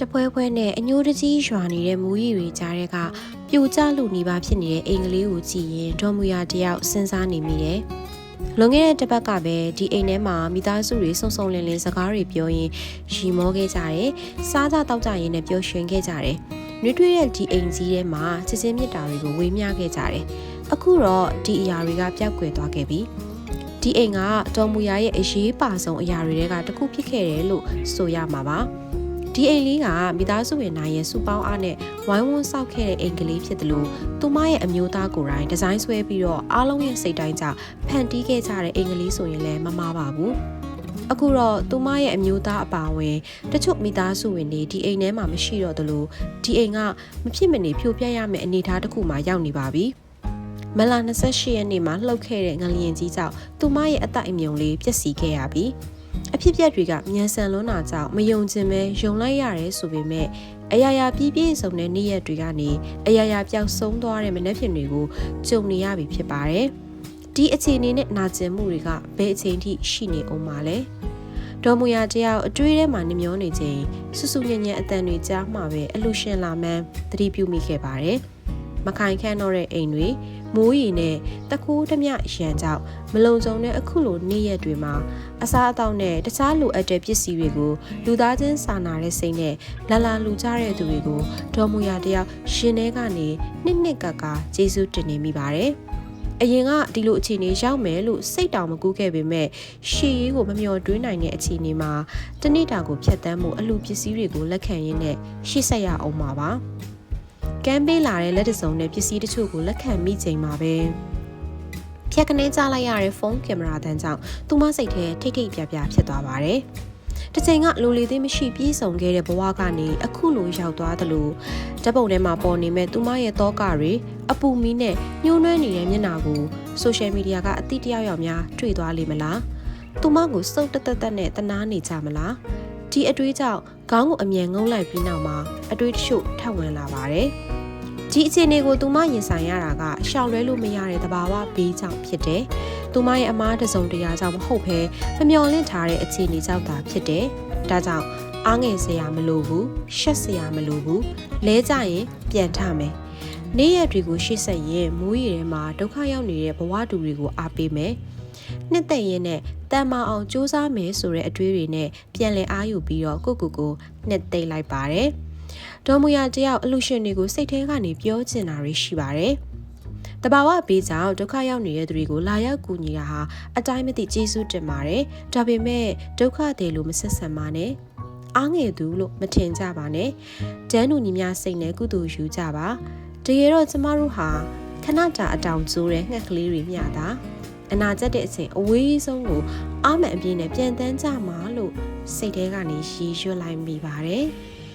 တပွဲပွဲနဲ့အညိုးတကြီးရွာနေတဲ့မူရီတွေကြားတဲ့ကပြိုကျလို့နေပါဖြစ်နေတဲ့အိမ်ကလေးကိုကြည့်ရင်ဒေါ်မူယာတယောက်စဉ်းစားနေမိတယ်။လွန်ခဲ့တဲ့တစ်ပတ်ကပဲဒီအိမ်ထဲမှာမိသားစုတွေစုံစုံလင်လင်စကားတွေပြောရင်ရီမောခဲ့ကြတယ်။စားကြတောက်ကြရင်လည်းပျော်ရွှင်ခဲ့ကြတယ်။နှွေးထွေးတဲ့ဒီအိမ်ကြီးထဲမှာချစ်ချင်းမြတ်တာတွေကိုဝေမျှခဲ့ကြတယ်။အခုတော့ဒီအရာတွေကပျောက်ကွယ်သွားခဲ့ပြီ။ဒီအိမ်ကတော်မူယာရဲ့အရေးပါဆုံးအရာတွေကတစ်ခုဖြစ်ခဲ့တယ်လို့ဆိုရမှာပါ ဒီအိမ်လေးကမိသားစုဝင်နိုင်ရဲ့စူပေါင်းအားနဲ့ဝိုင်းဝန်းဆောက်ခဲ့တဲ့အိမ်ကလေးဖြစ်တယ်လို့သူမရဲ့အမျိုးသားကိုယ်တိုင်ဒီဇိုင်းဆွဲပြီးတော့အားလုံးရဲ့စိတ်တိုင်းကြဖန်တီးခဲ့ကြတဲ့အိမ်ကလေးဆိုရင်လည်းမမှားပါဘူးအခုတော့သူမရဲ့အမျိုးသားအပါအဝင်တချို့မိသားစုဝင်တွေဒီအိမ်ထဲမှာမရှိတော့သလိုဒီအိမ်ကမဖြစ်မနေဖြိုပြရမယ့်အနေအထားတစ်ခုမှရောက်နေပါပြီမလာ28ရက်နေ့မှာလှုပ်ခဲ့တဲ့ငလျင်ကြီးကြောင့်သူမရဲ့အသက်အမြုံလေးပျက်စီးခဲ့ရပြီ အဖြစ်အပျက်တွေကမြန်ဆန်လွန်းတာကြောင့်မယုံကျင်ပဲယုံလိုက်ရတယ်ဆိုပေမဲ့အရာရာပြည့်ပြည့်စုံတဲ့နေ့ရက်တွေကနေအရာရာပျောက်ဆုံးသွားတဲ့မနှက်ဖြစ်တွေကိုကြုံနေရပြီဖြစ်ပါတယ်ဒီအခြေအနေနဲ့နာကျင်မှုတွေကဘယ်အချိန်ထိရှိနေအောင်မလဲဒေါ်မူယာတယောက်အတွေးထဲမှာနှမျောနေချိန်ဆူဆူညံ့ညံ့အတန်တွေကြားမှာပဲအလူရှင်လာမှန်းသတိပြုမိခဲ့ပါတယ်မခိုင်ခန့်တော့တဲ့အိမ်တွေ မိုးရီနဲ့တခိုးဓမြရန်ကြောင့်မလုံခြုံတဲ့အခုလိုနေ့ရက်တွေမှာအစားအသောက်နဲ့တခြားလိုအပ်တဲ့ပစ္စည်းတွေကိုလူသားချင်းစာနာတဲ့စိတ်နဲ့လာလာလူကြတဲ့သူတွေကိုဒေါ်မူယာတယောက်ရှင်ထဲကနေနှစ်နှစ်ကကကျေးဇူးတင်နေမိပါတယ်။အရင်ကဒီလိုအခြေအနေရောက်မယ်လို့စိတ်တောင်မကူးခဲ့ပေမဲ့ရှေ့ရေးကိုမမျှော်တွေးနိုင်တဲ့အခြေအနေမှာတနေ့တာကိုဖျက်ဆီးမှုအလူပစ္စည်းတွေကိုလက်ခံရင်းနဲ့ရှေ့ဆက်ရအောင်ပါပါ။ ကမ်းပေးလာတဲ့လက်တစုံနဲ့ပစ္စည်းတချို့ကိုလက်ခံမိချိန်မှာပဲဖြတ်ကနေကြလိုက်ရတဲ့ဖုန်းကင်မရာတန်းကြောင့်သူမစိတ်ထဲထိတ်ထိတ်ပြပြဖြစ်သွားပါတယ်။တစ်ချိန်ကလူလီသေးမရှိပြေးဆောင်ခဲ့တဲ့ဘဝကနေအခုလိုရောက်သွားသလိုဓပုံထဲမှာပေါ်နေမဲ့သူမရဲ့တောကတွေအပူမီးနဲ့ညှိုးနှွမ်းနေတဲ့မျက်နှာကိုဆိုရှယ်မီဒီယာကအတိတယောက်ယောက်များတွေ့သွားလိမ့်မလား။သူမကိုစုပ်တက်တက်တက်နဲ့တနာနေကြမလား။ဒီအတွေးကြောင့်ခေါင်းကိုအမြန်ငုံလိုက်ပြီးနောက်မှာအတွေးတချို့ထပ်ဝင်လာပါတယ်။ ဒီအခြေအနေကိုသူမရင်ဆိုင်ရတာကရှောင်လွဲလို့မရတဲ့သဘာဝဘေးကြောင့်ဖြစ်တယ်။သူမရဲ့အမားတစုံတရာကြောင့်မဟုတ်ဘဲမမျော်လင့်ထားတဲ့အခြေအနေကြောင့်သာဖြစ်တယ်။ဒါကြောင့်အားငယ်စရာမလိုဘူး၊ရှက်စရာမလိုဘူး။လဲကြရင်ပြန်ထမယ်။နေ့ရက်တွေကိုရှေ့ဆက်ရင်မိုးရီထဲမှာဒုက္ခရောက်နေတဲ့ဘဝတူတွေကိုအားပေးမယ်။နှစ်သက်ရင်နဲ့တန်မအောင်စူးစမ်းမယ်ဆိုတဲ့အတွေးတွေနဲ့ပြန်လည်အားယူပြီးတော့ကိုကိုကိုနှစ်သိမ့်လိုက်ပါတယ်။ ဒေါ်မူယာတယောက်အလူရှင်တွေကိုစိတ်ထဲကနေပြောချင်တာတွေရှိပါတယ်။တဘာဝဘေးကြောင့်ဒုက္ခရောက်နေတဲ့သူတွေကိုလာရောက်ကူညီတာဟာအတိုင်းမသိကျေးဇူးတင်ပါတယ်။ဒါပေမဲ့ဒုက္ခတွေလို့မဆက်ဆံပါနဲ့။အားငယ်သူလို့မထင်ကြပါနဲ့။ဒန်းလူညီများစိတ်နဲ့ကုသိုလ်ယူကြပါ။တကယ်တော့ကျမတို့ဟာခဏတာအတောင်ကျိုးတဲ့ငှက်ကလေးတွေမျှတာအနာကျက်တဲ့အချိန်အဝေးဆုံးကိုအာမန်အပြည့်နဲ့ပြန်တန်းကြမှာလို့စိတ်ထဲကနေရည်ရွယ်လိုက်မိပါတယ်။